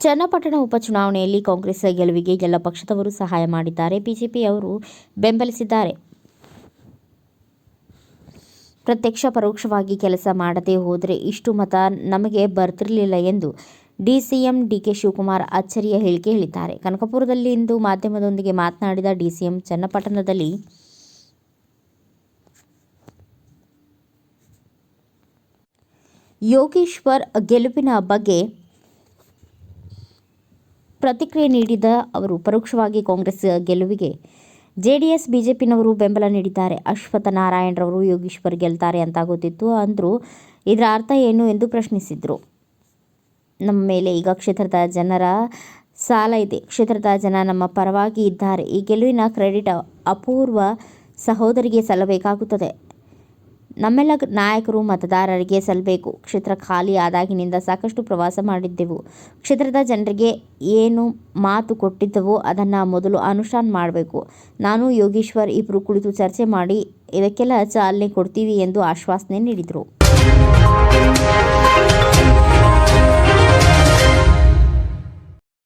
ಚನ್ನಪಟ್ಟಣ ಉಪಚುನಾವಣೆಯಲ್ಲಿ ಕಾಂಗ್ರೆಸ್ ಗೆಲುವಿಗೆ ಎಲ್ಲ ಪಕ್ಷದವರು ಸಹಾಯ ಮಾಡಿದ್ದಾರೆ. ಬಿಜೆಪಿಯವರು ಬೆಂಬಲಿಸಿದ್ದಾರೆ. ಪ್ರತ್ಯಕ್ಷ ಪರೋಕ್ಷವಾಗಿ ಕೆಲಸ ಮಾಡದೆ ಹೋದರೆ ಇಷ್ಟು ಮತ ನಮಗೆ ಬರ್ತಿರಲಿಲ್ಲ ಎಂದು ಡಿಸಿಎಂ ಡಿಕೆ ಶಿವಕುಮಾರ್ ಅಚ್ಚರಿಯ ಹೇಳಿಕೆ ಹೇಳಿದ್ದಾರೆ. ಕನಕಪುರದಲ್ಲಿ ಇಂದು ಮಾಧ್ಯಮದೊಂದಿಗೆ ಮಾತನಾಡಿದ ಡಿಸಿಎಂ, ಚನ್ನಪಟ್ಟಣದಲ್ಲಿ ಯೋಗೇಶ್ವರ್ ಗೆಲುವಿನ ಬಗ್ಗೆ ಪ್ರತಿಕ್ರಿಯೆ ನೀಡಿದ ಅವರು, ಪರೋಕ್ಷವಾಗಿ ಕಾಂಗ್ರೆಸ್ ಗೆಲುವಿಗೆ ಜೆಡಿಎಸ್, ಬಿಜೆಪಿನವರು ಬೆಂಬಲ ನೀಡಿದ್ದಾರೆ. ಅಶ್ವಥ ನಾರಾಯಣರವರು ಯೋಗೀಶ್ವರ್ ಗೆಲ್ತಾರೆ ಅಂತ ಗೊತ್ತಿತ್ತು ಅಂದರೂ, ಇದರ ಅರ್ಥ ಏನು ಎಂದು ಪ್ರಶ್ನಿಸಿದರು. ನಮ್ಮ ಮೇಲೆ ಈಗ ಕ್ಷೇತ್ರದ ಜನರ ಸಾಲ ಇದೆ. ಕ್ಷೇತ್ರದ ಜನ ನಮ್ಮ ಪರವಾಗಿ ಇದ್ದಾರೆ. ಈ ಗೆಲುವಿನ ಕ್ರೆಡಿಟ್ ಅಪೂರ್ವ ಸಹೋದರಿಗೆ ಸಲ್ಲಬೇಕಾಗುತ್ತದೆ. ನಮ್ಮೆಲ್ಲ ನಾಯಕರು, ಮತದಾರರಿಗೆ ಸಲ್ಲಬೇಕು ಕ್ಷೇತ್ರ ಖಾಲಿ ಆದಾಗಿನಿಂದ ಸಾಕಷ್ಟು ಪ್ರವಾಸ ಮಾಡಿದ್ದೆವು. ಕ್ಷೇತ್ರದ ಜನರಿಗೆ ಏನು ಮಾತು ಕೊಟ್ಟಿದ್ದವೋ ಅದನ್ನು ಮೊದಲು ಅನುಷ್ಠಾನ ಮಾಡಬೇಕು. ನಾನು, ಯೋಗೇಶ್ವರ್ ಇಬ್ಬರು ಕುಳಿತು ಚರ್ಚೆ ಮಾಡಿ, ಇದಕ್ಕೆಲ್ಲ ಚಾಲನೆ ಕೊಡ್ತೀವಿ ಎಂದು ಆಶ್ವಾಸನೆ ನೀಡಿದರು.